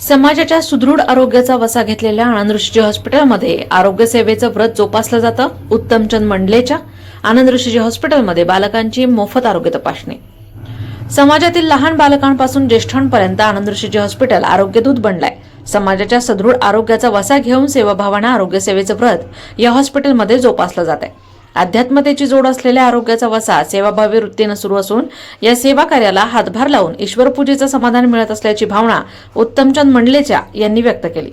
समाजाच्या सुदृढ आरोग्याचा वसा घेतलेल्या आनंदऋषीजी हॉस्पिटलमध्ये आरोग्य सेवेचं व्रत जोपासलं जातं. उत्तमचंद मंडलेच्या आनंद ऋषीजी हॉस्पिटलमध्ये बालकांची मोफत आरोग्य तपासणी. समाजातील लहान बालकांपासून ज्येष्ठांपर्यंत आनंद ऋषीजी हॉस्पिटल आरोग्यदूत बनलाय. समाजाच्या सदृढ आरोग्याचा वसा घेऊन सेवाभावानं आरोग्य सेवेचं व्रत या हॉस्पिटलमध्ये जोपासलं जात आहे अध्यात्मतेची जोड असलेल्या आरोग्याचा वसा सेवाभावी वृत्तीनं सुरू असून या सेवा कार्याला हातभार लावून ईश्वरपूजेचं समाधान मिळत असल्याची भावना उत्तमचंद मंडलेच्या यांनी व्यक्त केली.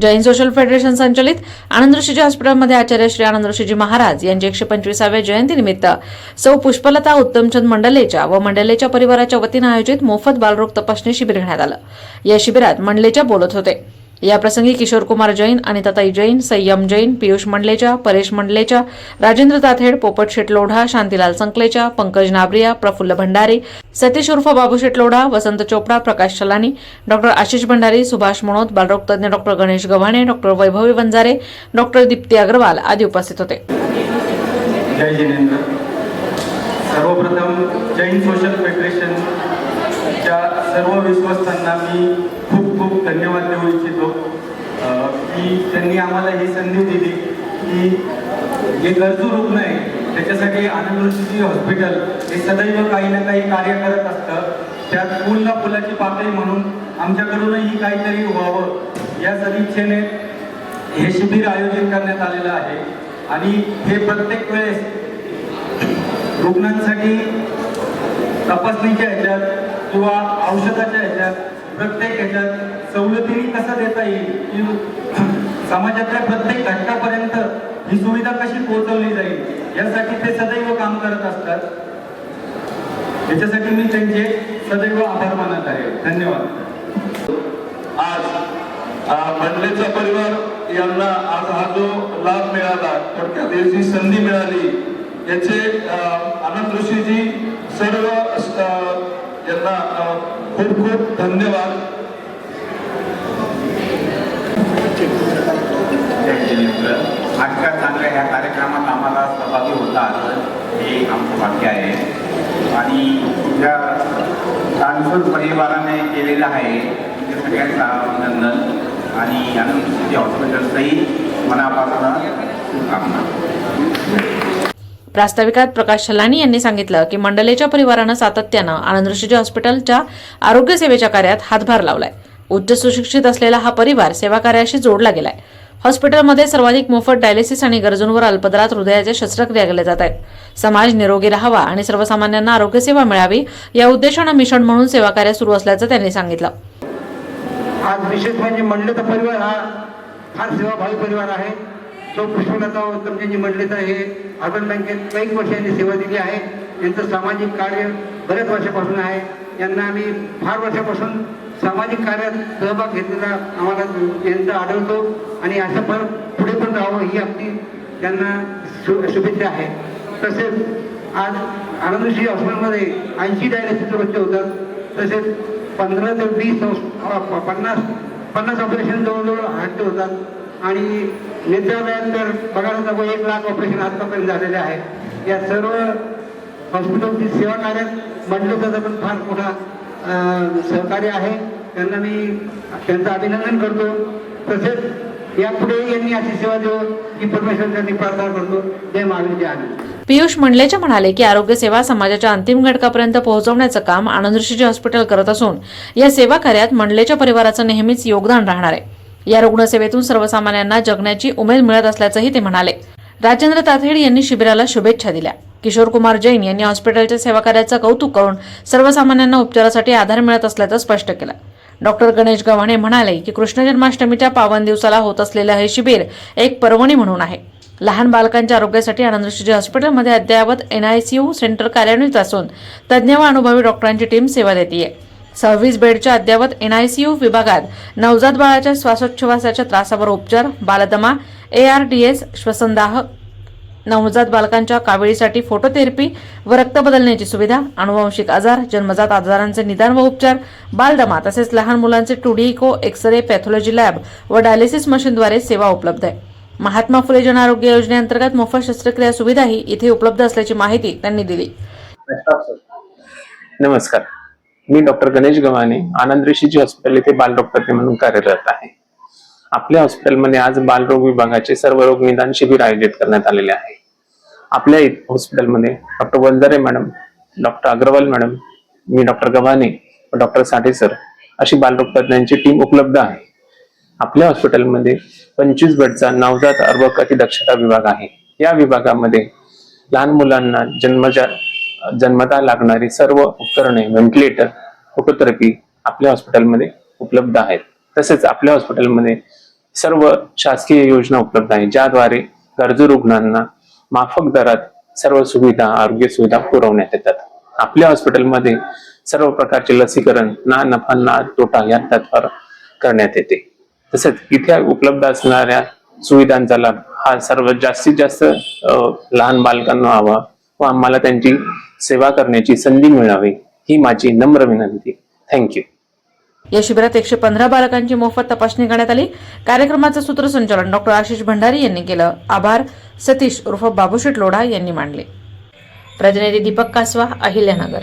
जैन सोशल फेडरेशन संचलित आनंदऋषीजी हॉस्पिटलमध्ये आचार्य श्री आनंदऋषीजी महाराज यांच्या एकशे पंचवीसाव्या जयंतीनिमित्त सौ पुष्पलता उत्तमचंद मंडलेच्या व मंडलेच्या परिवाराच्या वतीनं आयोजित मोफत बालरोग तपासणी शिबिर घेण्यात आलं. या शिबिरात मंडलेच्या बोलत होते. याप्रसंगी किशोर कुमार जैन अनिताताई जैन संयम जैन पियुष मंडलेच्या परेश मंडलेच्या राजेंद्र ताथेड पोपट शेटलोढा शांतीलाल संकलेच्या पंकज नाबरिया प्रफुल्ल भंडारी सतीश उर्फ बाबू शेटलोढा वसंत चोपडा प्रकाश चलानी डॉक्टर आशिष भंडारी सुभाष मनोत बालरोग तज्ञ doctor Ganesh Gavhane doctor Vaibhavi Vanjare doctor Deepti Agarwal आदी उपस्थित होते. जय सर्वप्रथम जैन सोशल फेडरेशनच्या सर्व विश्वस्तांना मी खूप खूप धन्यवाद देऊ इच्छितो. की त्यांनी आम्हाला ही संधी दिली की जे गरजू रुग्ण आहे त्याच्यासाठी आनंद हॉस्पिटल हे सदैव काही ना काही कार्य करत असतं. त्यात फुल ना फुलाची पाकळी म्हणून आमच्याकडूनही काहीतरी व्हावं. या सदिच्छेने हे शिबिर आयोजित करण्यात आलेलं आहे. आणि हे प्रत्येक वेळेस रुग्णांसाठी तपासणीच्या ह्याच्यात किंवा औषधाच्या ह्याच्यात प्रत्येक ह्याच्यात सवलतीने कसं देता येईल? की समाजातल्या प्रत्येक घटकापर्यंत ही सुविधा कशी पोहोचवली जाईल? यासाठी ते सदैव काम करत असतात. याच्यासाठी मी त्यांचे सदैव आभार मानत आहे. धन्यवाद. आज अ, परिवार यांना आज हा जो लाभ मिळाला थोडक्यात याची संधी मिळाली याचे अ, आनंद ऋषीजी सर्व यांना खूप खूप धन्यवाद. जय आजच्या चांगल्या ह्या कार्यक्रमात आम्हाला सहभागी होता आलं. हे आमचं वाक्य आहे. आणि तुमच्या ट्रान्सफर परिवाराने केलेलं आहे. ते सगळ्यांचं अभिनंदन. आणि आनंद सिटी हॉस्पिटलचंही मनापासून शुभकामना. प्रास्ताविकात प्रकाश शलानी यांनी सांगितलं की मंडलेच्या परिवारानं सातत्यानं आनंद ऋषीजी हॉस्पिटलच्या आरोग्य सेवेच्या कार्यात हातभार लावलाय. उच्च सुशिक्षित असलेला हा परिवार सेवा कार्याशी जोडला गेलाय. हॉस्पिटलमध्ये सर्वाधिक मोफत डायलिसिस आणि गरजूंवर अल्पदरात हृदयाच्या शस्त्रक्रिया केल्या जात आहेत. समाज निरोगी राहावा आणि सर्वसामान्यांना आरोग्य सेवा मिळावी या उद्देशानं मिशन म्हणून सेवा कार्य सुरू असल्याचं त्यांनी सांगितलं. आज विशेष म्हणजे मंडळ परिवार हा फार सेवाभावी परिवार आहे. तो पुष्पलता उत्तमजी मंडलेचा हे अर्बन बँकेत कैक वर्षांनी सेवा दिली आहे. यांचं सामाजिक कार्य बऱ्याच वर्षापासून आहे. यांना आम्ही फार वर्षापासून सामाजिक कार्यात सहभाग घेतलेला आम्हाला यांचा आढळतो. आणि असं पण पुढे पण राहावं ही आपली त्यांना शु शुभेच्छा आहे. तसेच आज आनंदश्री हॉस्पिटलमध्ये ऐंशी डायलिसिसचे बच्चे होतात. तसेच पंधरा ते वीस पन्नास पन्नास ऑपरेशन जवळजवळ हार्टचे होतात. आणि नेत्रालयात तर बघायला नको एक लाख ऑपरेशन आतापर्यंत झालेले आहे या सर्व हॉस्पिटलची सेवा कार्यात म्हटलं त्याचा पण फार मोठा सहकार्य आहे त्यांना मी त्यांचं अभिनंदन करतो. तसेच पियुष मंडलेचे म्हणाले की आरोग्य सेवा समाजाच्या अंतिम घटकापर्यंत पोहोचवण्याचं काम आनंद हॉस्पिटल करत असून या सेवा कार्यात मंडलेच्या परिवाराचं नेहमीच योगदान राहणार आहे. या रुग्णसेवेतून सर्वसामान्यांना जगण्याची उमेद मिळत असल्याचंही ते म्हणाले. राजेंद्र ताथेड यांनी शिबिराला शुभेच्छा दिल्या. किशोर कुमार जैन यांनी हॉस्पिटलच्या सेवाकार्याचं कौतुक करून सर्वसामान्यांना उपचारासाठी आधार मिळत असल्याचं स्पष्ट केलं. डॉक्टर गणेश गव्हाणे म्हणाले की कृष्ण जन्माष्टमीच्या पावन दिवसाला होत असलेलं हे शिबिर एक पर्वणी म्हणून आहे. लहान बालकांच्या आरोग्यासाठी आनंदश्रीजी हॉस्पिटलमध्ये अद्ययावत एनआयसीयू सेंटर कार्यान्वित असून तज्ज्ञ व अनुभवी डॉक्टरांची टीम सेवा देते सव्वीस बेडच्या अद्ययावत एनआयसीयू विभागात नवजात बाळाच्या श्वासोच्छवासाच्या त्रासावर उपचार बालदमा एआरडीएस श्वसनदाह नवजात बालकांच्या कावेळीसाठी फोटोथेरपी व रक्त बदलण्याची सुविधा अनुवांशिक आजार जन्मजात आजारांचे निदान व उपचार बालदमा तसेच लहान मुलांचे two D echo X ray pathology lab व डायलिसिस मशीनद्वारे सेवा उपलब्ध आहे. महात्मा फुले जन आरोग्य योजनेअंतर्गत मोफत शस्त्रक्रिया सुविधाही इथे उपलब्ध असल्याची माहिती त्यांनी दिली. नमस्कार. मी डॉक्टर गणेश गव्हाणे आनंद ऋषीजी हॉस्पिटल येथे बालरोग तज्ञ म्हणून कार्यरत आहे. आपल्या हॉस्पिटलमध्ये आज बालरोग विभागाचे सर्व रोग निदान शिबिर आयोजित करण्यात आलेले आहे. आपल्या हॉस्पिटलमध्ये doctor Vanjare madam doctor Agarwal madam मी डॉक्टर गव्हाणे व डॉक्टर साठे सर अशी बालरोग तज्ञांची टीम उपलब्ध आहे. आपल्या हॉस्पिटलमध्ये पंचवीस बेडचा नवजात अर्भक अतिदक्षता विभाग आहे. या विभागामध्ये लहान मुलांना जन्मजात जन्मता लागणारी सर्व उपकरणे व्हेंटिलेटर फोटोथेरपी आपल्या हॉस्पिटलमध्ये उपलब्ध आहेत. तसेच आपल्या हॉस्पिटलमध्ये सर्व शासकीय योजना उपलब्ध आहेत ज्याद्वारे गरजू रुग्णांना माफक दरात सर्व सुविधा आरोग्य सुविधा पुरवण्यात येतात. आपल्या हॉस्पिटलमध्ये सर्व प्रकारचे लसीकरण ना नफा ना तोटा या तत्पर करण्यात येते. तसेच इथे उपलब्ध असणाऱ्या सुविधांचा लाभ हा सर्व जास्तीत जास्त लहान बालकांना व्हावा व आम्हाला त्यांची सेवा करण्याची संधी मिळावी ही माझी नम्र विनंती. थँक्यू या शिबिरात एकशे पंधरा बालकांची मोफत तपासणी करण्यात आली. कार्यक्रमाचं सूत्रसंचालन डॉक्टर आशिष भंडारी यांनी केलं. आभार. सतीश उर्फ बाबूशेठ लोढा यांनी मांडले. प्रतिनिधी दीपक कासवा अहिल्यानगर.